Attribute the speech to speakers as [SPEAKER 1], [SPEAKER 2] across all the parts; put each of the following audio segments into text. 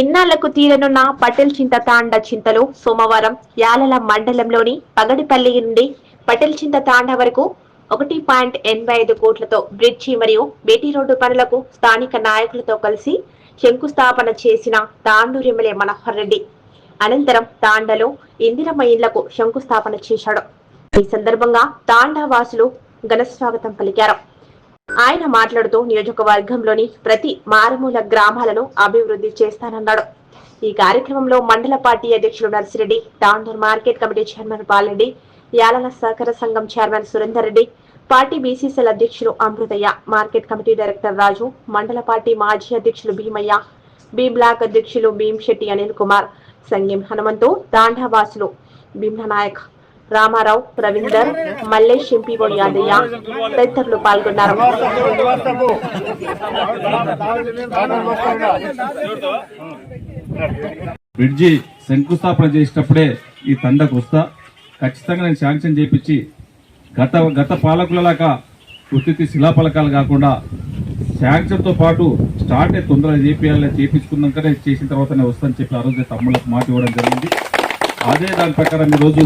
[SPEAKER 1] ఇన్నాళ్ళకు తీరనున్న పటేల్ చింత తాండ చింతలు సోమవారం యాలల మండలంలోని పగడిపల్లి నుండి పటేల్ చింత తాండ వరకు ఒకటి పాయింట్ ఎనభై ఐదు కోట్లతో బ్రిడ్జి మరియు బేటీ రోడ్డు పనులకు స్థానిక నాయకులతో కలిసి శంకుస్థాపన చేసిన తాండూరు ఎమ్మెల్యే మనోహర్ రెడ్డి. అనంతరం తాండలో ఇందిరమ్మ ఇళ్ళకు శంకుస్థాపన చేశాడు. ఈ సందర్భంగా తాండా వాసులు ఘన స్వాగతం పలికారు. ఆయన మాట్లాడుతూ నియోజకవర్గంలోని ప్రతి మారుమూల గ్రామాలను అభివృద్ధి చేస్తానన్నాడు. ఈ కార్యక్రమంలో మండల పార్టీ అధ్యక్షులు Narsireddy Tandur market committee chairman Palareddy యాలల సహకార సంఘం chairman Surender Reddy party BCCL అధ్యక్షులు Amruthaiah market committee director Raju mandal party మాజీ అధ్యక్షులు భీమయ్య బి బ్లాక్ అధ్యక్షులు భీంశెట్టి అనిల్ కుమార్ సంగీం హనుమంతు తాండావాసులు భీమ్ల నాయక్ రామారావు రవీందర్ మల్లేష్ ఎంపీఓ యాదయ్య తదితరులు పాల్గొన్నారు.
[SPEAKER 2] బ్రిడ్జి శంకుస్థాపన చేసేటప్పుడే ఈ తండకు వస్తా. ఖచ్చితంగా నేను శాంక్షన్ చేపించి గత గత పాలకులలాగా ఉత్తి శిలాఫలకాలు కాకుండా శాంక్షన్తో పాటు స్టార్ట్ తొందరగా చేపియాలని చేపించుకున్నాకనే చేసిన తర్వాతనే వస్తానని చెప్పి ఆ రోజు తమ్ముళ్ళకి మాట ఇవ్వడం జరిగింది. అదే దాని ప్రకారం ఈరోజు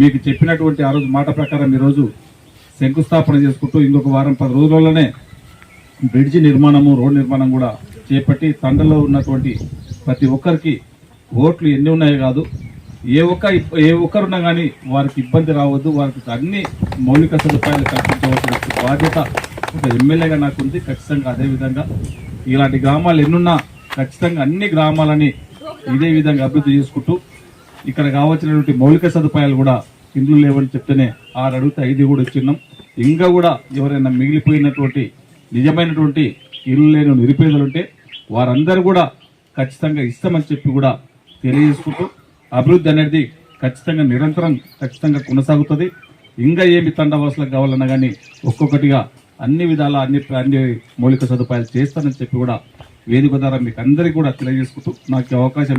[SPEAKER 2] మీకు చెప్పినటువంటి ఆ రోజు మాట ప్రకారం ఈరోజు శంకుస్థాపన చేసుకుంటూ ఇంకొక వారం పది రోజులలోనే బ్రిడ్జి నిర్మాణము రోడ్ నిర్మాణం కూడా చేపట్టి తండలో ఉన్నటువంటి ప్రతి ఒక్కరికి ఓట్లు ఎన్ని ఉన్నాయో కాదు ఏ ఒక్క ఏ ఒక్కరున్నా కానీ వారికి ఇబ్బంది రావద్దు వారికి అన్ని మౌలిక సదుపాయాలు కల్పించవలసిన బాధ్యత ఒక ఎమ్మెల్యేగా నాకు ఉంది ఖచ్చితంగా అదే విధంగా ఇలాంటి గ్రామాలు ఎన్నున్నా ఖచ్చితంగా అన్ని గ్రామాలని ఇదే విధంగా అభివృద్ధి చేసుకుంటూ ఇక్కడ కావాల్సినటువంటి మౌలిక సదుపాయాలు కూడా ఇండ్లు లేవని చెప్తేనే ఆరు అడిగితే ఐదు కూడా ఇచ్చిన్నాం ఇంకా కూడా ఎవరైనా మిగిలిపోయినటువంటి నిజమైనటువంటి ఇల్లు లేని నిరుపేదలు ఉంటే వారందరూ కూడా ఖచ్చితంగా ఇస్తామని చెప్పి కూడా తెలియజేసుకుంటూ అభివృద్ధి అనేది ఖచ్చితంగా నిరంతరం ఖచ్చితంగా కొనసాగుతుంది. ఇంకా ఏమి తండవాసులకు కావాలన్నా కానీ ఒక్కొక్కటిగా అన్ని విధాల అన్ని అన్ని మౌలిక సదుపాయాలు చేస్తానని చెప్పి కూడా వేదిక ద్వారా మీకు అందరికీ కూడా తెలియజేసుకుంటూ నాకు అవకాశం